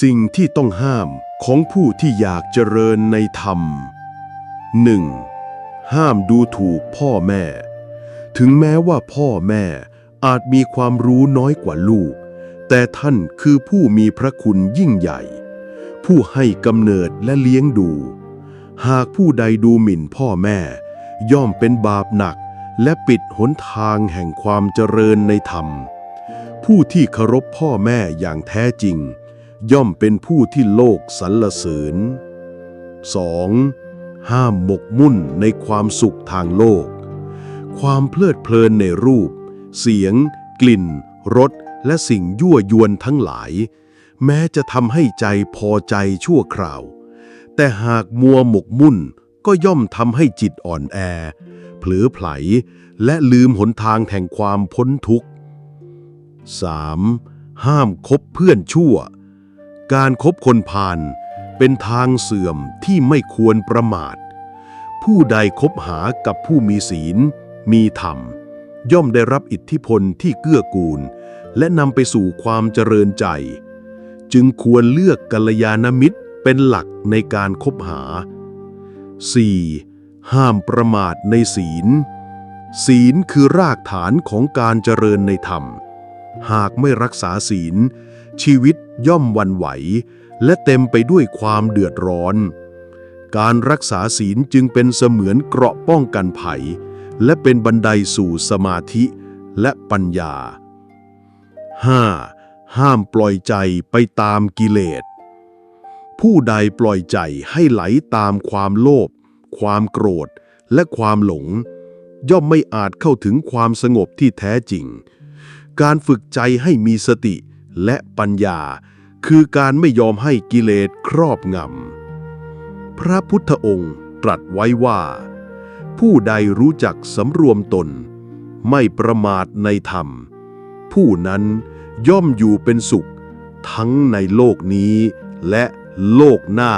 สิ่งที่ต้องห้ามของผู้ที่อยากเจริญในธรรม 1. ห้ามดูถูกพ่อแม่ ถึงแม้ว่าพ่อแม่อาจมีความรู้น้อยกว่าลูก แต่ท่านคือผู้มีพระคุณยิ่งใหญ่ ผู้ให้กำเนิดและเลี้ยงดู หากผู้ใดดูหมิ่นพ่อแม่ ย่อมเป็นบาปหนักและปิดหนทางแห่งความเจริญในธรรม ผู้ที่เคารพพ่อแม่อย่างแท้จริง ย่อมเป็นผู้ที่โลกสรรเสริญ 2. ห้ามหมกมุ่นในความสุขทางโลก ความเพลิดเพลินในรูป เสียง กลิ่น รส และสิ่งยั่วยวนทั้งหลาย แม้จะทำให้ใจพอใจชั่วคราว แต่หากมัวหมกมุ่นก็ย่อมทำให้จิตอ่อนแอ เผลอไผล และลืมหนทางแห่งความพ้นทุกข์ 3. ห้ามคบเพื่อนชั่ว การคบคนพาลเป็นทางเสื่อมที่ไม่ควรประมาท ผู้ใดคบหากับผู้มีศีล มีธรรม ย่อมได้รับอิทธิพลที่เกื้อกูล และนำไปสู่ความเจริญใจ จึงควรเลือกกัลยาณมิตรเป็นหลักในการคบหา 4. ห้ามประมาทในศีล ศีลคือรากฐานของการเจริญในธรรม หากไม่รักษาศีล ชีวิตย่อมวันไหว และเต็มไปด้วยความเดือดร้อน การรักษาศีลจึงเป็นเสมือนเกราะป้องกันภัย และเป็นบันไดสู่สมาธิและปัญญา 5. ห้ามปล่อยใจไปตามกิเลส ผู้ใดปล่อยใจให้ไหลตามความโลภ ความโกรธ และความหลง ย่อมไม่อาจเข้าถึงความสงบที่แท้จริง การฝึกใจให้มีสติ และปัญญา คือการไม่ยอมให้กิเลสครอบงำ พระพุทธองค์ตรัสไว้ว่า ผู้ใดรู้จักสำรวมตน ไม่ประมาทในธรรม ผู้นั้นย่อมอยู่เป็นสุข ทั้งในโลกนี้และโลกหน้า